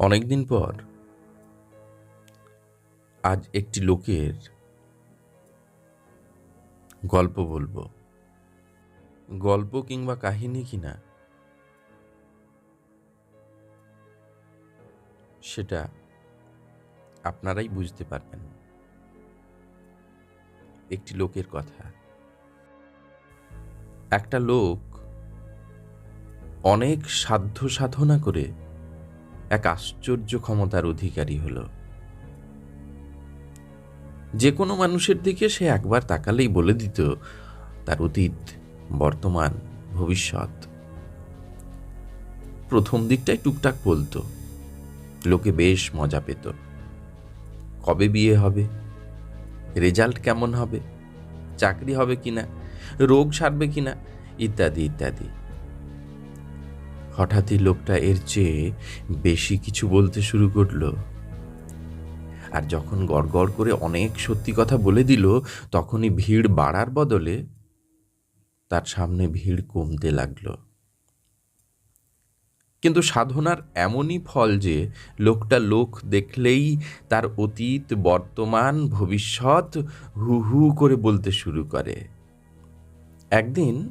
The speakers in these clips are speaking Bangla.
অনেকদিন পর আজ একটি লোকের গল্প বলব। গল্প কিংবা কাহিনী কিনা? সেটা আপনারাই বুঝতে পারবেন। একটি লোকের কথা। একটা লোক অনেক সাধ্য সাধনা করে এক আশ্চর্য ক্ষমতার অধিকারী হলো। যে কোনো মানুষের দিকে সে একবার তাকালেই বলে দিত, তার অতীত, বর্তমান, ভবিষ্যৎ। প্রথম দিকটাই টুকটাক বলতো। লোকে বেশ মজা পেত। কবে বিয়ে হবে? রেজাল্ট কেমন হবে? চাকরি হবে কিনা? রোগ সারবে কিনা? ইত্যাদি ইত্যাদি। হঠাৎই লোকটা এর চেয়ে বেশি কিছু বলতে শুরু করল। আর যখন গড়গড় করে অনেক সত্যি কথা বলে দিল, তখনই ভিড় বাড়ার বদলে তার সামনে ভিড় কমতে লাগল। কিন্তু সাধনার এমনই ফল যে, লোকটা লোক দেখলেই তার অতীত, বর্তমান, ভবিষ্যৎ হু হু করে বলতে শুরু করে। একদিন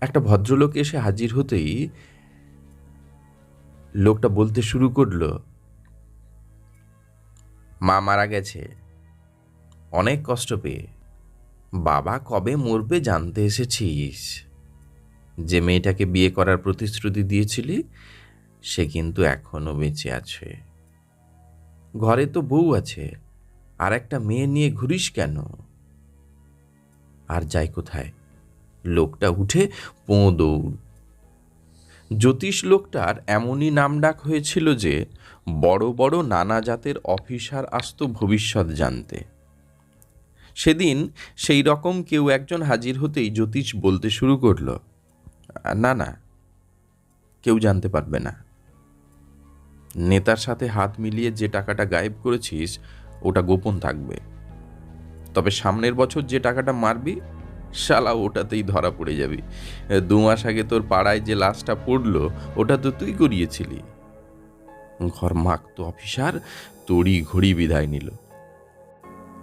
একটা ভদ্রলোক এসে হাজির হতেই লোকটা বলতে শুরু করল, মা মারা গেছে। অনেক কষ্ট পেয়ে। বাবা কবে মরবে জানতে এসেছিস? যে মেয়েটাকে বিয়ে করার প্রতিশ্রুতি দিয়েছিলি, সে কিন্তু এখনও বেঁচে আছে। ঘরে তো বউ আছে, আর একটা মেয়ে নিয়ে ঘুরিস কেন? আর যাই কোথায়। লোকটা উঠে পোঁ দৌড়। জ্যোতিষ লোকটার এমনই নামডাক হয়েছিল যে, বড় বড় নানা জাতের অফিসার আসত ভবিষ্যৎ জানতে। সেদিন সেই রকম কেউ একজন হাজির হতেই জ্যোতিষ বলতে শুরু করল, না না, কেউ জানতে পারবে না। নেতার সাথে হাত মিলিয়ে যে টাকাটা গায়েব করেছিস, ওটা গোপন থাকবে। তবে সামনের বছর যে টাকাটা মারবি শালা, ওটাতেই ধরা পড়ে যাবি। দু মাস আগে তোর পাড়ায় যে লাশটা পড়ল, ওটা তো তুই করিয়েছিলি। ঘর মাকতো অফিসার তড়ি ঘড়ি বিদায় নিল।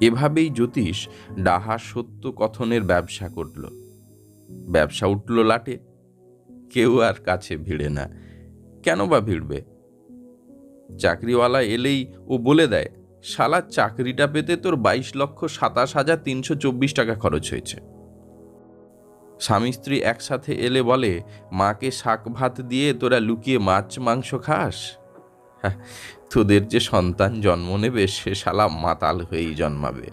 এভাবেই জ্যোতিষ ডাহা সত্য কথনের ব্যবসা করল। ব্যবসা উঠল লাটে। কেউ আর কাছে ভিড়ে না। কেন বা ভিড়বে? চাকরিওয়ালা এলেই ও বলে দেয়, শালা, চাকরিটা পেতে তোর বাইশ লক্ষ সাতাশ হাজার তিনশো চব্বিশ টাকা খরচ হয়েছে। স্বামী স্ত্রী একসাথে এলে বলে মাকে শাক ভাত দিয়ে তোরা লুকিয়ে মাছ মাংস খাস? হ্যাঁ, তোদের যে সন্তান জন্ম নেবে সে শালা মাতাল হয়েই জন্মাবে।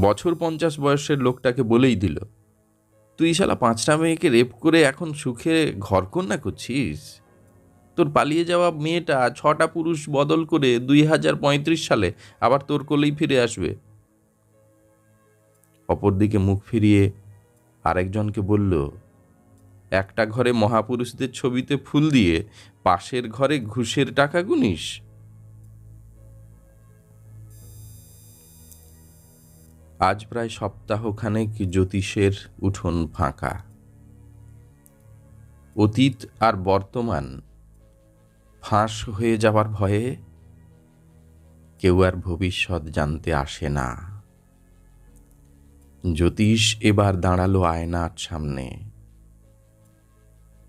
বছর পঞ্চাশ বয়সের লোকটাকে বলেই দিল তুই শালা পাঁচটা মেয়েকে রেপ করে এখন সুখে ঘর কন্যা করছিস? তোর পালিয়ে যাওয়া মেয়েটা ছটা পুরুষ বদল করে দুই হাজার পঁয়ত্রিশ সালে আবার তোর কোলেই ফিরে আসবে। অপরদিকে মুখ ফিরিয়ে আরেকজনকে বলল, একটা ঘরে মহাপুরুষদের ছবিতে ফুল দিয়ে পাশের ঘরে ঘুষের টাকা গুনিস? আজ প্রায় সপ্তাহখানেক জ্যোতিষের উঠোন ফাঁকা। অতীত আর বর্তমান ফাঁস হয়ে যাওয়ার ভয়ে কেউ আর ভবিষ্যৎ জানতে আসে না। জ্যোতিষ এবার দাঁড়াল আয়নার সামনে।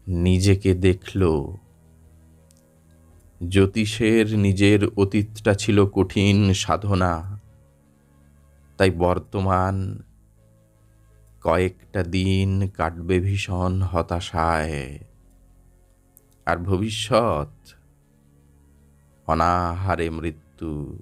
নিজেকে দেখল। জ্যোতিষের নিজের অতীতটা ছিল কঠিন সাধনা। তাই বর্তমান কয়েকটা দিন কাটবে ভীষণ হতাশায়। আর ভবিষ্যৎ, অনাহারে মৃত্যু।